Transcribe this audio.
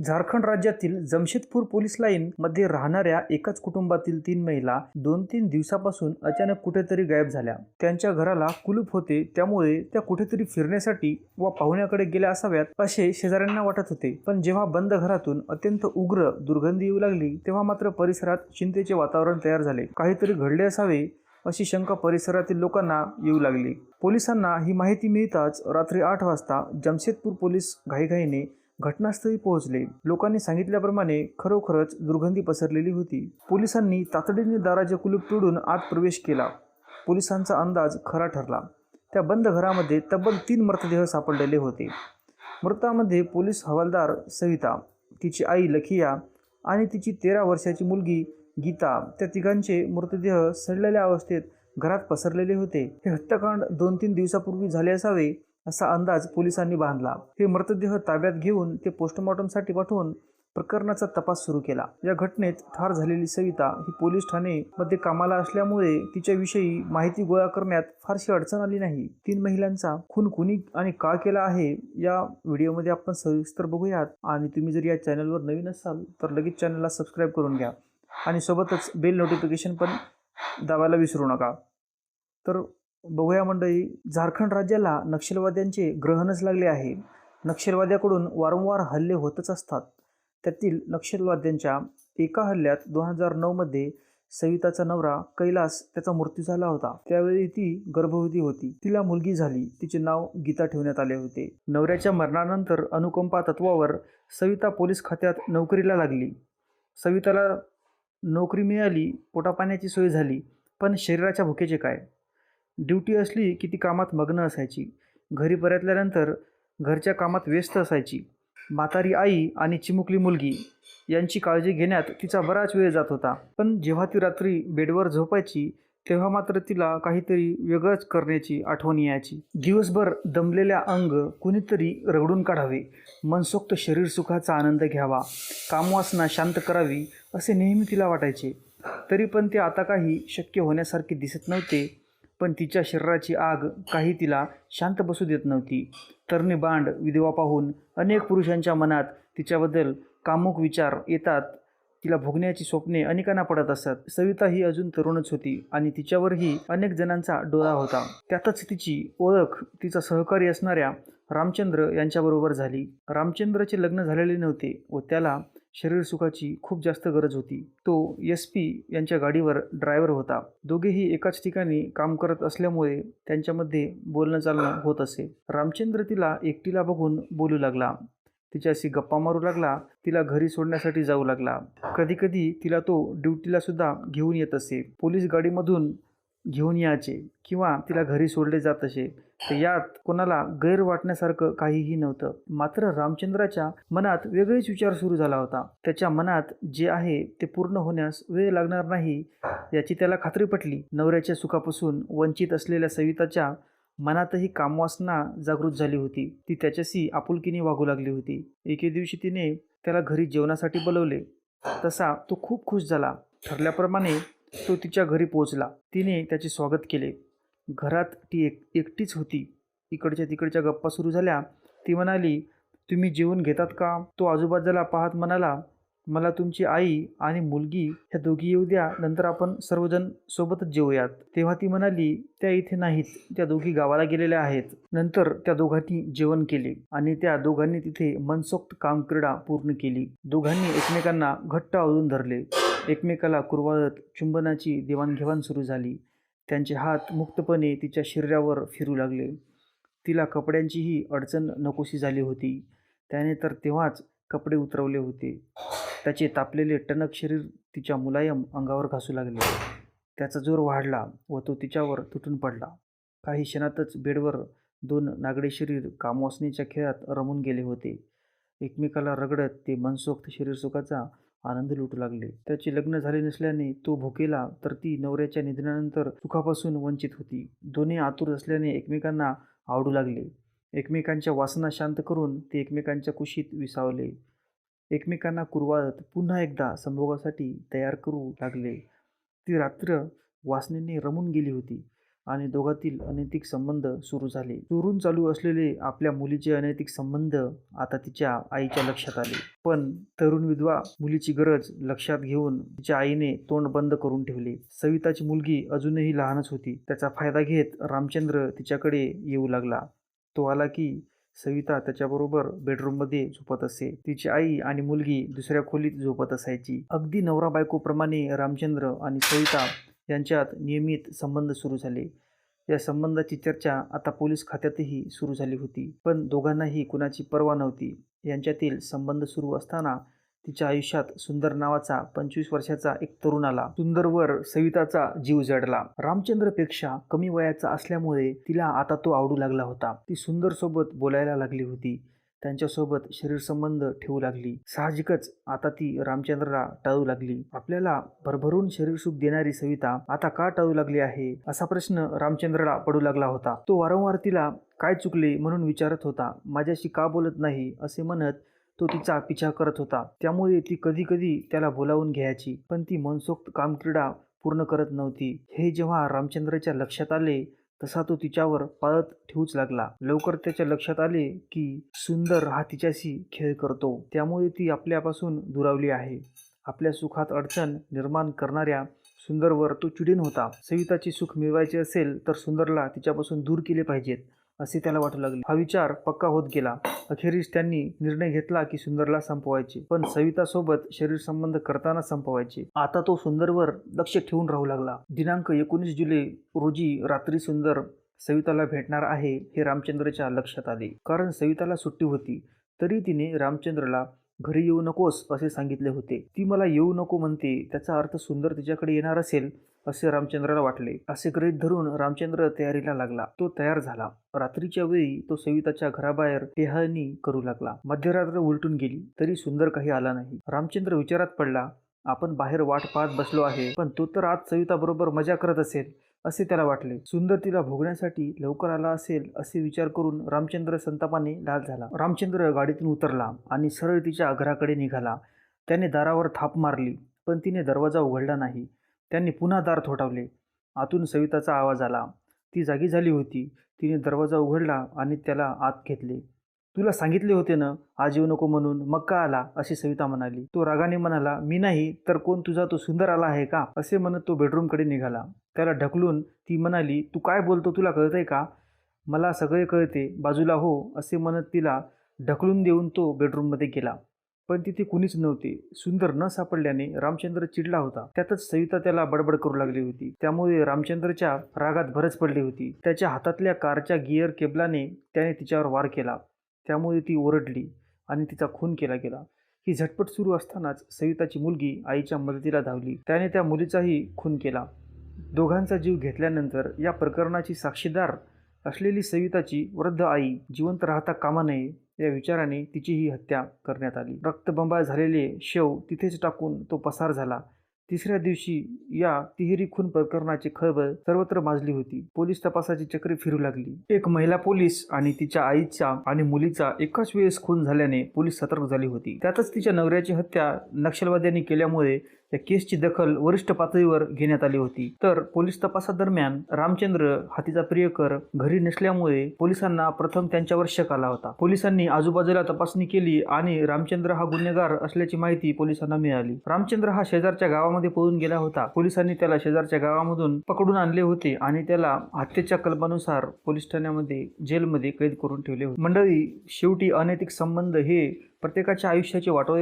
झारखंड राज्यातील Jamshedpur police line मध्ये राहणाऱ्या एकाच कुटुंबातील तीन महिला दोन तीन दिवसापासून अचानक कुठेतरी गायब झाल्या. त्यांच्या घराला कुलूप होते त्यामुळे त्या कुठेतरी फिरण्यासाठी व पाहुण्याकडे गेल्या असाव्यात असे शेजाऱ्यांना वाटत होते. पण जेव्हा बंद घरातून अत्यंत उग्र दुर्गंधी येऊ लागली तेव्हा मात्र परिसरात चिंतेचे वातावरण तयार झाले. काहीतरी घडले असावे अशी शंका परिसरातील लोकांना येऊ लागली. पोलिसांना ही माहिती मिळताच रात्री आठ वाजता जमशेदपूर पोलीस घाईघाईने घटनास्थळी पोहोचले. लोकांनी सांगितल्याप्रमाणे खरोखरच दुर्गंधी पसरलेली होती. पोलिसांनी तातडीने दाराचे कुलूप तोडून आत प्रवेश केला. पोलिसांचा अंदाज खरा ठरला. त्या बंद घरामध्ये तब्बल तीन मृतदेह सापडलेले होते. मृतामध्ये पोलीस हवालदार सविता तिची आई लखिया आणि तिची तेरा वर्षाची मुलगी गीता त्या तिघांचे मृतदेह सडलेल्या अवस्थेत घरात पसरलेले होते. हे हत्याकांड दोन तीन दिवसापूर्वी झाले असावे असा अंदाज पोलिसांनी बांधला. हे मृतदेह ताब्यात घेऊन ते पोस्टमॉर्टमसाठी पाठवून प्रकरणाचा तपास सुरू केला. या घटनेत ठार झालेली सविता ही पोलीस ठाणे मध्ये कामाला असल्यामुळे तिच्याविषयी माहिती गोळा करण्यात फारशी अडचण आली नाही. तीन महिलांचा खून कुणी आणि का केला आहे या व्हिडिओमध्ये आपण सविस्तर बघूयात. आणि तुम्ही जर या चॅनलवर नवीन असाल तर लगेच चॅनलला सबस्क्राईब करून घ्या. आणि सोबतच बेल नोटिफिकेशन पण दाबायला विसरू नका. तर बघूया मंडळी झारखंड राज्याला नक्षलवाद्यांचे ग्रहणच लागले आहे. नक्षलवाद्याकडून वारंवार हल्ले होतच असतात. त्यातील नक्षलवाद्यांच्या एका हल्ल्यात दोन हजार नऊमध्ये सविताचा नवरा कैलास त्याचा मृत्यू झाला होता. त्यावेळी ती गर्भवती होती. तिला मुलगी झाली. तिचे नाव गीता ठेवण्यात आले होते. नवऱ्याच्या मरणानंतर अनुकंपा तत्वावर सविता पोलीस खात्यात नोकरीला लागली. सविताला नोकरी मिळाली पोटापाण्याची सोय झाली पण शरीराच्या भुकेचे काय? ड्युटी असली की ती कामात मग्न असायची. घरी परतल्यानंतर घरच्या कामात व्यस्त असायची. म्हातारी आई आणि चिमुकली मुलगी यांची काळजी घेण्यात तिचा बराच वेळ जात होता. पण जेव्हा ती रात्री बेडवर झोपायची तेव्हा मात्र तिला काहीतरी वेगळंच करण्याची आठवण यायची. दिवसभर दमलेल्या अंग कुणीतरी रगडून काढावे मनसोक्त शरीर सुखाचा आनंद घ्यावा कामवासना शांत करावी असे नेहमी तिला वाटायचे. तरी पण ते आता काही शक्य होण्यासारखे दिसत नव्हते. पण तिच्या शरीराची आग काही तिला शांत बसू देत नव्हती. तरणी बांड विधवा पाहून अनेक पुरुषांच्या मनात तिच्याबद्दल कामुक विचार येतात. तिला भोगण्याची स्वप्ने अनेकांना पडत असतात सविता ही अजून तरुणच होती आणि तिच्यावरही अनेक जणांचा डोळा होता. त्यातच तिची ओळख तिचा सहकारी असणाऱ्या रामचंद्र यांच्याबरोबर झाली. रामचंद्रचे लग्न झालेले नव्हते व त्याला शरीर सुखाची खूप जास्त गरज होती. तो एस पी यांच्या गाडीवर ड्रायव्हर होता. दोघेही एकाच ठिकाणी काम करत असल्यामुळे त्यांच्यामध्ये बोलणं चालणं होत असे. रामचंद्र तिला एकटीला बघून बोलू लागला. तिच्याशी गप्पा मारू लागला. तिला घरी सोडण्यासाठी जाऊ लागला. कधीकधी तिला तो ड्युटीला सुद्धा घेऊन येत असे. पोलीस गाडीमधून घेऊन यायचे किंवा तिला घरी सोडले जात असे तर यात कोणाला गैर वाटण्यासारखं काहीही नव्हतं. मात्र रामचंद्राच्या मनात वेगळेच विचार सुरू झाला होता. त्याच्या मनात जे आहे ते पूर्ण होण्यास वेळ लागणार नाही याची त्याला खात्री पटली. नवऱ्याच्या सुखापासून वंचित असलेल्या सविताच्या मनातही कामवासना जागृत झाली होती. ती त्याच्याशी आपुलकीने वागू लागली होती. एके दिवशी तिने त्याला घरी जेवणासाठी बोलवले. तसा तो खूप खुश झाला. ठरल्याप्रमाणे तो तिच्या घरी पोहोचला. तिने त्याचे स्वागत केले. घरात ती एक एकटीच होती. इकडच्या तिकडच्या गप्पा सुरू झाल्या. ती म्हणाली तुम्ही जेवून घेतात का? तो आजूबाजूला पाहत म्हणाला मला तुमची आई आणि मुलगी ह्या दोघी येऊ द्या नंतर आपण सर्वजण सोबतच जेवूयात तेव्हा ती म्हणाली त्या इथे नाहीत. त्या दोघी गावाला गेलेल्या आहेत. नंतर त्या दोघांनी जेवण केले आणि त्या दोघांनी तिथे मनसोक्त कामक्रीडा पूर्ण केली. दोघांनी एकमेकांना घट्ट आवळून धरले. एकमेकाला कुरवाळत चुंबनाची देवाणघेवाण सुरू झाली. त्यांचे हात मुक्तपणे तिच्या शरीरावर फिरू लागले. तिला कपड्यांचीही अडचण नकोशी झाली होती. त्याने तर तेव्हाच कपडे उतरवले होते. त्याचे तापलेले टणक शरीर तिच्या मुलायम अंगावर घासू लागले. त्याचा जोर वाढला व तो तिच्यावर तुटून पडला. काही क्षणातच बेडवर दोन नागडे शरीर कामवासनेच्या खेळात रमून गेले होते. एकमेकाला रगडत ते मनसोक्त शरीरसुखाचा आनंद लुटू लागले. त्याचे लग्न झाले नसल्याने तो भुकेला तर ती नवऱ्याच्या निधनानंतर सुखापासून वंचित होती. दोन्ही आतुर असल्याने एकमेकांना आवडू लागले. एकमेकांच्या वासना शांत करून ते एकमेकांच्या कुशीत विसावले. एकमेकांना कुरवाळत पुन्हा एकदा संभोगासाठी तयार करू लागले. ती रात्र वासनेने रमून गेली होती आणि दोघातील अनैतिक संबंध सुरू झाले. चोरून चालू असलेले आपल्या मुलीचे अनैतिक संबंध आता तिच्या आईच्या लक्षात आले. पण तरुण विधवा मुलीची गरज लक्षात घेऊन तिच्या आईने तोंड बंद करून ठेवले. सविताची मुलगी अजूनही लहानच होती. त्याचा फायदा घेत रामचंद्र तिच्याकडे येऊ लागला. तो आला की सविता त्याच्याबरोबर बेडरूममध्ये झोपत असे. तिची आई आणि मुलगी दुसऱ्या खोलीत झोपत असायची. अगदी नवरा बायकोप्रमाणे रामचंद्र आणि सविता यांच्यात नियमित संबंध सुरू झाले. या संबंधाची चर्चा आता पोलीस खात्यातही सुरू झाली होती. पण दोघांनाही कुणाची पर्वा नव्हती. यांच्यातील संबंध सुरू असताना तिच्या आयुष्यात सुंदर नावाचा पंचवीस वर्षाचा एक तरुण आला. सुंदरवर सविताचा जीव जडला. रामचंद्रपेक्षा कमी वयाचा असल्यामुळे तिला आता तो आवडू लागला होता. ती सुंदर सोबत बोलायला लागली होती. त्यांच्यासोबत शरीर संबंध ठेवू लागली. साहजिकच आता ती रामचंद्रला टाळू लागली. आपल्याला भरभरून शरीर सुख देणारी सविता आता का टाळू लागली आहे? असा प्रश्न रामचंद्रला पडू लागला होता. तो वारंवार तिला काय चुकले? म्हणून विचारत होता. माझ्याशी का बोलत नाही? असे म्हणत तो तिचा पिछा करत होता. त्यामुळे ती कधी कधी त्याला बोलावून घ्यायची पण ती मनसोक्त कामक्रीडा पूर्ण करत नव्हती. हे जेव्हा रामचंद्रच्या लक्षात आले तसा तो तिच्यावर पाळत ठेवूच लागला. लवकर त्याच्या लक्षात आले की सुंदर हा तिच्याशी खेळ करतो. त्यामुळे ती आपल्यापासून दुरावली आहे. आपल्या सुखात अडचण निर्माण करणाऱ्या सुंदरवर तो चिडीन होता. सविताचे सुख मिळवायचे असेल तर सुंदरला तिच्यापासून दूर केले पाहिजेत. असे त्याला वाटू लागले. हा विचार पक्का होत गेला. अखेरीस त्यांनी निर्णय घेतला की सुंदरला संपवायचे पण सवितासोबत शरीर संबंध करताना संपवायचे. आता तो सुंदरवर लक्ष ठेवून राहू लागला. दिनांक एकोणीस जुलै रोजी रात्री सुंदर सविताला भेटणार आहे हे रामचंद्रच्या लक्षात आले. कारण सविताला सुट्टी होती तरी तिने रामचंद्रला घरी येऊ नकोस असे सांगितले होते. ती मला येऊ नको म्हणते. त्याचा अर्थ सुंदर तिच्याकडे येणार असेल असे रामचंद्राला वाटले. असे गृहीत धरून रामचंद्र तयारीला लागला. तो तयार झाला. रात्रीच्या वेळी तो सविताच्या घराबाहेर टेहळणी करू लागला. मध्यरात्र उलटून गेली. तरी सुंदर काही आला नाही. रामचंद्र विचारात पडला आपण बाहेर वाट पाहत बसलो आहे पण तो तर आज सविता बरोबर मजा करत असेल. असे त्याला वाटले. सुंदर तिला भोगण्यासाठी लवकर आला असेल असे विचार करून रामचंद्र संतापाने लाल झाला. रामचंद्र गाडीतून उतरला आणि सरळ तिच्या घराकडे निघाला. त्याने दारावर थाप मारली पण तिने दरवाजा उघडला नाही. त्यांनी पुन्हा दार थोटावले आतून सविताचा आवाज आला. ती जागी झाली होती. तिने दरवाजा उघडला आणि त्याला आत घेतले. तुला सांगितले होते ना आज येऊ नको म्हणून मग का आला? अशी सविता म्हणाली. तो रागाने म्हणाला मी नाही तर कोण तुझा तो सुंदर आला आहे का? असे म्हणत तो बेडरूमकडे निघाला. त्याला ढकलून ती म्हणाली तू काय बोलतो तुला कळतंय का? मला सगळे कळते बाजूला हो असे म्हणत तिला ढकलून देऊन तो बेडरूममध्ये गेला. पण तिथे कुणीच नव्हते. सुंदर न सापडल्याने रामचंद्र चिडला होता. त्यातच सविता त्याला बडबड करू लागली होती. त्यामुळे रामचंद्रच्या रागात भरच पडली होती. त्याच्या हातातल्या कारच्या गिअर केबलाने त्याने तिच्यावर वार केला. त्यामुळे ती ओरडली आणि तिचा खून केला गेला. ही झटपट सुरू असतानाच सविताची मुलगी आईच्या मदतीला धावली. त्याने त्या मुलीचाही खून केला. दोघांचा जीव घेतल्यानंतर या प्रकरणाची साक्षीदार असलेली सविताची वृद्ध आई जिवंत राहता कामा नये या विचाराने तिची ही हत्या करण्यात आली. रक्तबंबाळ झालेले शव तिथेच टाकून तो पसार झाला. तिसऱ्या दिवशी या तिहेरी खून प्रकरणाची खळबळ सर्वत्र माजली होती. पोलीस तपासाची चक्रे फिरू लागली. एक महिला पोलीस आणि तिच्या आईचा आणि मुलीचा एकाच वेळेस खून झाल्याने पोलीस सतर्क झाली होती. त्यातच तिच्या नवऱ्याची हत्या नक्षलवाद्यांनी केल्यामुळे या केसची दखल वरिष्ठ पातळीवर घेण्यात आली होती. तर पोलीस तपासादरम्यान रामचंद्र हातीचा प्रियकर घरी नसल्यामुळे पोलिसांना प्रथम त्यांच्यावर शक आला होता. पोलिसांनी आजूबाजूला तपासणी केली आणि रामचंद्र हा गुन्हेगार असल्याची माहिती पोलिसांना मिळाली. रामचंद्र हा शेजारच्या गावामध्ये पळून गेला होता. पोलिसांनी त्याला शेजारच्या गावामधून पकडून आणले होते आणि त्याला हत्येच्या कल्पानुसार पोलीस ठाण्यामध्ये जेलमध्ये कैद करून ठेवले होते. मंडळी शेवटी अनैतिक संबंध हे प्रत्येकाच्या आयुष्याचे वाटोळे